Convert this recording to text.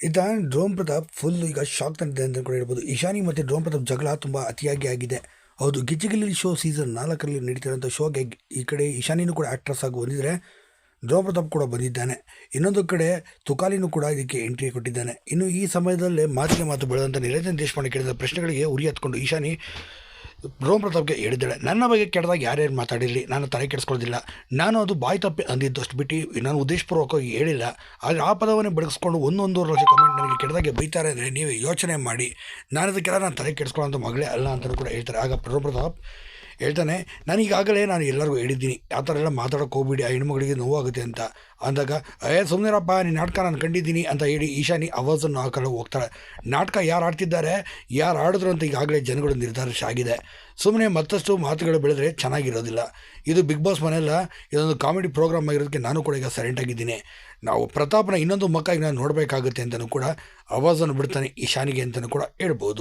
ಇದ drone Pratap full ಈಗ shock ತಂದಿದೆ ಅಂತ ಕೂಡ ಹೇಳ್ಬೋದು. ಇಶಾನಿ ಮತ್ತು ಡ್ರೋನ್ ಪ್ರತಾಪ್ ಜಗಳ ತುಂಬ ಅತಿಯಾಗಿ ಆಗಿದೆ. ಹೌದು, ಗಿಜ್ಜಿಗಿಲ್ಲಿ ಶೋ ಸೀಸನ್ ನಾಲ್ಕರಲ್ಲಿ ನಡೀತಿರೋಂಥ ಶೋಗೆ ಈ ಕಡೆ ಇಶಾನಿನೂ ಕೂಡ ಆ್ಯಕ್ಟ್ರೆಸ್ ಆಗಿ ಬಂದಿದ್ದರೆ ಡ್ರೋನ್ ಪ್ರತಾಪ್ ಕೂಡ ಬಂದಿದ್ದಾನೆ. ಇನ್ನೊಂದು ಕಡೆ ತುಕಾಲಿನೂ ಕೂಡ ಇದಕ್ಕೆ ಎಂಟ್ರಿ ಕೊಟ್ಟಿದ್ದಾನೆ. ಇನ್ನು ಈ ಸಮಯದಲ್ಲೇ ಮಾತಿಗೆ ಮಾತು ಬೆಳೆದಂಥ ನಿರಂಜನ್ ದೇಶಪಾಂಡೆ ಕೇಳಿದ ಪ್ರಶ್ನೆಗಳಿಗೆ ಉರಿ ಹತ್ಕೊಂಡು ಇಶಾನಿ ಡ್ರೋನ್ ಪ್ರತಾಪ್ಗೆ ಹೇಳಿದ್ದಾಳೆ, ನನ್ನ ಬಗ್ಗೆ ಕೆಟ್ಟದಾಗ ಯಾರ್ಯಾರು ಮಾತಾಡಿರಲಿ, ನಾನು ತಲೆ ಕೆಡಿಸ್ಕೊಳ್ಳೋದಿಲ್ಲ. ನಾನು ಅದು ಬಾಯಿ ತಪ್ಪಿ ಅಂದಿದ್ದು ಬಿಟ್ಟು ನಾನು ಉದ್ದೇಶಪೂರ್ವಕವಾಗಿ ಹೇಳಿಲ್ಲ. ಆದರೆ ಆ ಪದವನ್ನು ಬೆಳಗಿಸ್ಕೊಂಡು ಒಂದೊಂದೂವರೆ ಲಕ್ಷ ಕಮೆಂಟ್ ನನಗೆ ಕೆಟ್ಟದಾಗೆ ಬೈತಾರೆ ಅಂದರೆ ನೀವು ಯೋಚನೆ ಮಾಡಿ. ನಾನು ಅದಕ್ಕೆಲ್ಲ ನಾನು ತಲೆ ಕೆಡಿಸ್ಕೊಳ್ಳೋಂಥ ಮಗಳೇ ಅಲ್ಲ ಅಂತಲೂ ಕೂಡ ಹೇಳ್ತಾರೆ. ಆಗ ರೋಮ್ ಪ್ರತಾಪ್ ಹೇಳ್ತಾನೆ, ನಾನು ಈಗಾಗಲೇ ನಾನು ಎಲ್ಲರಿಗೂ ಹೇಳಿದ್ದೀನಿ, ಆ ಥರ ಎಲ್ಲ ಮಾತಾಡೋಕೆ ಹೋಗ್ಬಿಡಿ, ಆ ಹೆಣ್ಮಗಳಿಗೆ ನೋವಾಗುತ್ತೆ ಅಂತ. ಅಂದಾಗ, ಏ ಸುಮ್ಮನೆರಪ್ಪ ನೀನು ನಾಟಕ ನಾನು ಕಂಡಿದ್ದೀನಿ, ಅಂತ ಹೇಳಿ ಈಶಾನಿ ಅವಾಜನ್ನು ಹಾಕಲು ಹೋಗ್ತಾಳೆ. ನಾಟಕ ಯಾರು ಆಡ್ತಿದ್ದಾರೆ, ಯಾರು ಆಡಿದ್ರು ಅಂತ ಈಗಾಗಲೇ ಜನಗಳು ನಿರ್ಧಾರಿಸ ಆಗಿದೆ ಸುಮ್ಮನೆ ಮತ್ತಷ್ಟು ಮಾತುಗಳು ಬೆಳೆದ್ರೆ ಚೆನ್ನಾಗಿರೋದಿಲ್ಲ. ಇದು ಬಿಗ್ ಬಾಸ್ ಮನೆಯಲ್ಲ, ಇದೊಂದು ಕಾಮಿಡಿ ಪ್ರೋಗ್ರಾಮ್ ಆಗಿರೋದಕ್ಕೆ ನಾನು ಕೂಡ ಈಗ ಸೈಲೆಂಟ್ ಆಗಿದ್ದೀನಿ. ನಾವು ಪ್ರತಾಪ್ನ ಇನ್ನೊಂದು ಮಕ್ಕ ನಾನು ನೋಡಬೇಕಾಗುತ್ತೆ ಅಂತಲೂ ಕೂಡ ಅವಾಜನ್ನು ಬಿಡ್ತಾನೆ ಈಶಾನಿಗೆ ಅಂತಲೂ ಕೂಡ ಹೇಳ್ಬೋದು.